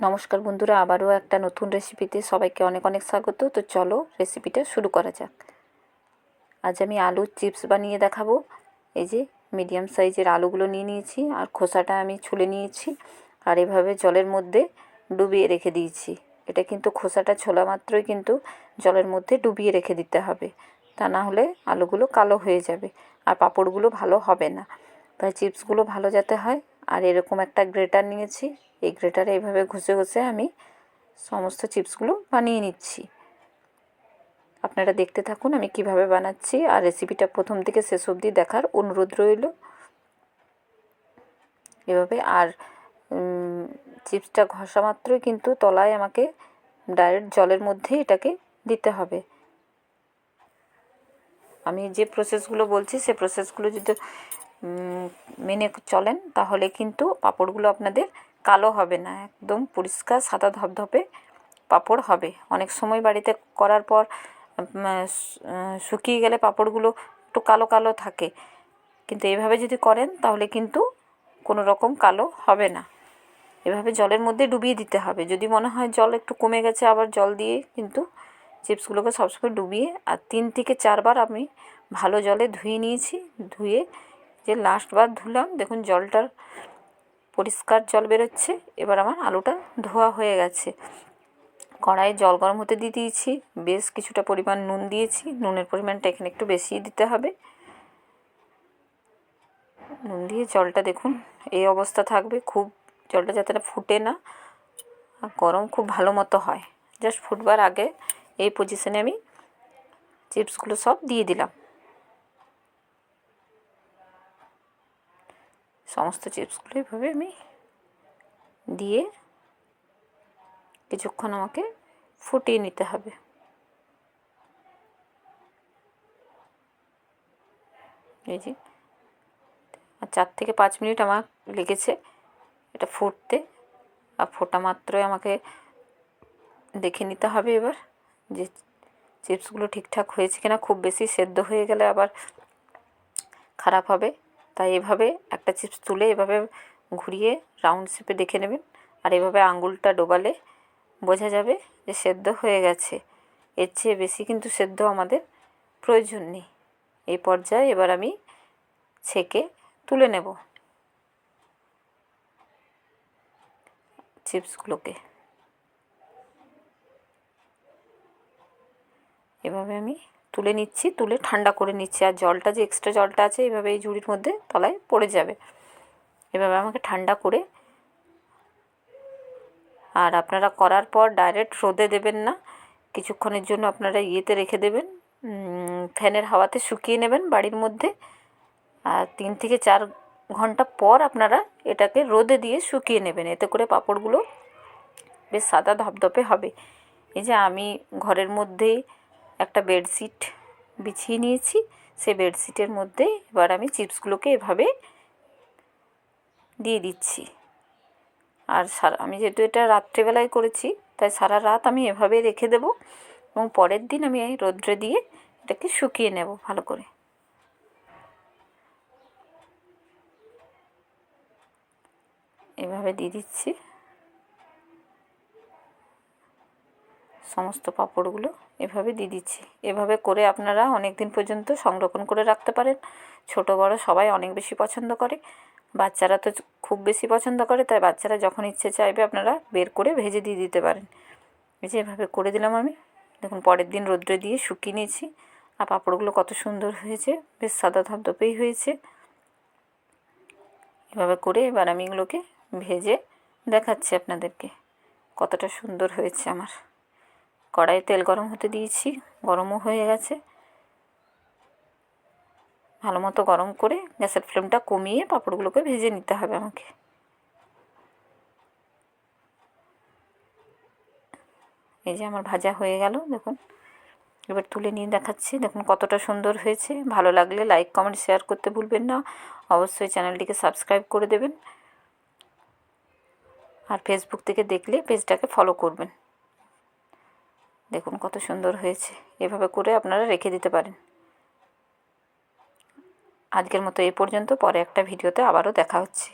নমস্কার বন্ধুরা, আবারও একটা নতুন রেসিপিতে সবাইকে অনেক অনেক স্বাগত। তো চলো রেসিপিটা শুরু করা যাক। আজ আমি আলুর চিপস বানিয়ে দেখাবো। এই যে মিডিয়াম সাইজের আলুগুলো নিয়ে নিয়েছি আর খোসাটা আমি ছুলে নিয়েছি আর এভাবে জলের মধ্যে ডুবিয়ে রেখে দিয়েছি। এটা কিন্তু খোসাটা ছোলা মাত্রই কিন্তু জলের মধ্যে ডুবিয়ে রেখে দিতে হবে। তা না হলে আলুগুলো কালো হয়ে যাবে আর পাঁপড়গুলো ভালো হবে না। তাই চিপসগুলো ভালো যাতে হয় আর এরকম একটা গ্রেটার নিয়েছি। এই গ্রেটারে এইভাবে ঘষে ঘষে আমি সমস্ত চিপসগুলো বানিয়ে নিচ্ছি। আপনারা দেখতে থাকুন আমি কীভাবে বানাচ্ছি। আর রেসিপিটা প্রথম থেকে শেষ অবধি দেখার অনুরোধ রইল। এভাবে আর চিপসটা ঘষা মাত্রই কিন্তু তলায় আমাকে ডাইরেক্ট জলের মধ্যে এটাকে দিতে হবে। আমি যে প্রসেসগুলো বলছি, সে প্রসেসগুলো যদি মেনে চলেন, তাহলে কিন্তু পাঁপড়গুলো আপনাদের কালো হবে না, একদম পরিষ্কার সাদা ধপধপে পাঁপড় হবে। অনেক সময় বাড়িতে করার পর শুকিয়ে গেলে পাঁপড়গুলো একটু কালো কালো থাকে। কিন্তু এভাবে যদি করেন, তাহলে কিন্তু কোনো রকম কালো হবে না। এভাবে জলের মধ্যে ডুবিয়ে দিতে হবে। যদি মনে হয় জল একটু কমে গেছে, আবার জল দিয়ে কিন্তু চিপসগুলোকে সবসময় ডুবিয়ে, আর তিন থেকে চারবার আমি ভালো জলে ধুয়ে নিয়েছি, ধুয়ে যে লাস্টবার ধুলাম, দেখুন জলটার পরিষ্কার জল বেরোচ্ছে, এবার আমার আলুটা ধোয়া হয়ে গেছে। কড়াইয়ে জল গরম হতে দিয়ে দিয়েছি, বেশ কিছুটা পরিমাণ নুন দিয়েছি, নুনের পরিমাণটা এখানে একটু বেশি দিতে হবে। নুন দিয়ে জলটা দেখুন, এই অবস্থা থাকবে, খুব জলটা যাতে ফুটে না গরম খুব ভালো মতো হয়। জাস্ট ফুটবার আগে এই পজিশনে আমি চিপসগুলো সব দিয়ে দিলাম। সমস্ত চিপসগুলো এভাবে আমি দিয়ে কিছুক্ষণ আমাকে ফুটিয়ে নিতে হবে। এই যে, আর চার থেকে পাঁচ মিনিট আমার লেগেছে এটা ফুটতে। আর ফোটা মাত্রই আমাকে দেখে নিতে হবে এবার যে চিপসগুলো ঠিকঠাক হয়েছে কিনা। খুব বেশি সেদ্ধ হয়ে গেলে আবার খারাপ হবে। তাই এভাবে একটা চিপস তুলে এভাবে ঘুরিয়ে রাউন্ড শেপে দেখে নেবেন। আর এভাবে আঙুলটা ডোবালে বোঝা যাবে যে সেদ্ধ হয়ে গেছে। এর চেয়ে বেশি কিন্তু সেদ্ধ আমাদের প্রয়োজন নেই। এই পর্যায়ে এবার আমি ছেঁকে তুলে নেব চিপসগুলোকে। এভাবে আমি তুলে নিচ্ছি, তুলে ঠান্ডা করে নিচ্ছি। আর জলটা যে এক্সট্রা জলটা আছে এইভাবে এই ঝুড়ির মধ্যে তলায় পড়ে যাবে। এভাবে আমাকে ঠান্ডা করে। আর আপনারা করার পর ডাইরেক্ট রোদে দেবেন না। কিছুক্ষণের জন্য আপনারা ইয়েতে রেখে দেবেন। ফ্যানের হাওয়াতে শুকিয়ে নেবেন বাড়ির মধ্যে। আর তিন থেকে চার ঘণ্টা পর আপনারা এটাকে রোদে দিয়ে শুকিয়ে নেবেন। এতে করে পাঁপড়গুলো বেশ সাদা ধপধপে হবে। এই যে আমি ঘরের মধ্যেই একটা বেডশিট বিছিয়ে নিয়েছি। সেই বেডশিটের মধ্যে এবার আমি চিপসগুলোকে এভাবে দিয়ে দিচ্ছি। আর সারা, আমি যেহেতু এটা রাত্রেবেলায় করেছি, তাই সারা রাত আমি এভাবে রেখে দেব এবং পরের দিন আমি এই রোদ্রে দিয়ে এটাকে শুকিয়ে নেব ভালো করে। এভাবে দিয়ে দিচ্ছি। সমস্ত পাঁপড়গুলো এভাবে দিয়ে দিচ্ছি। এভাবে করে আপনারা অনেক দিন পর্যন্ত সংরক্ষণ করে রাখতে পারেন। ছোট, বড় সবাই অনেক বেশি পছন্দ করে। বাচ্চারা তো খুব বেশি পছন্দ করে, তাই বাচ্চারা যখন ইচ্ছে চাইবে আপনারা বের করে ভেজে দিয়ে দিতে পারেন। এই যে এভাবে করে দিলাম আমি। দেখুন, পরের দিন রোদ্রে দিয়ে শুকিয়ে নিয়েছি। আর পাঁপড়গুলো কত সুন্দর হয়েছে। বেশ সাদা ধপধপেই হয়েছে। এভাবে করে এবার আমি এগুলোকে ভেজে দেখাচ্ছি আপনাদেরকে। কতটা সুন্দর হয়েছে আমার। কড়াইয়ে তেল গরম হতে দিয়েছি, গরমও হয়ে গেছে। ভালো মতো গরম করে গ্যাসের ফ্লেমটা কমিয়ে পাঁপড়গুলোকে ভেজে নিতে হবে আমাকে। এই যে আমার ভাজা হয়ে গেল, দেখুন। এবার তুলে নিয়ে দেখাচ্ছি, দেখুন কতটা সুন্দর হয়েছে। ভালো লাগলে লাইক, কমেন্ট, শেয়ার করতে ভুলবেন না। অবশ্যই চ্যানেলটিকে সাবস্ক্রাইব করে দেবেন। আর ফেসবুক থেকে দেখলে পেজটাকে ফলো করবেন। দেখুন কত সুন্দর হয়েছে। এভাবে করে আপনারা রেখে দিতে পারেন। আজকের মতো এই পর্যন্ত। পরে একটা ভিডিওতে আবারও দেখা হচ্ছে।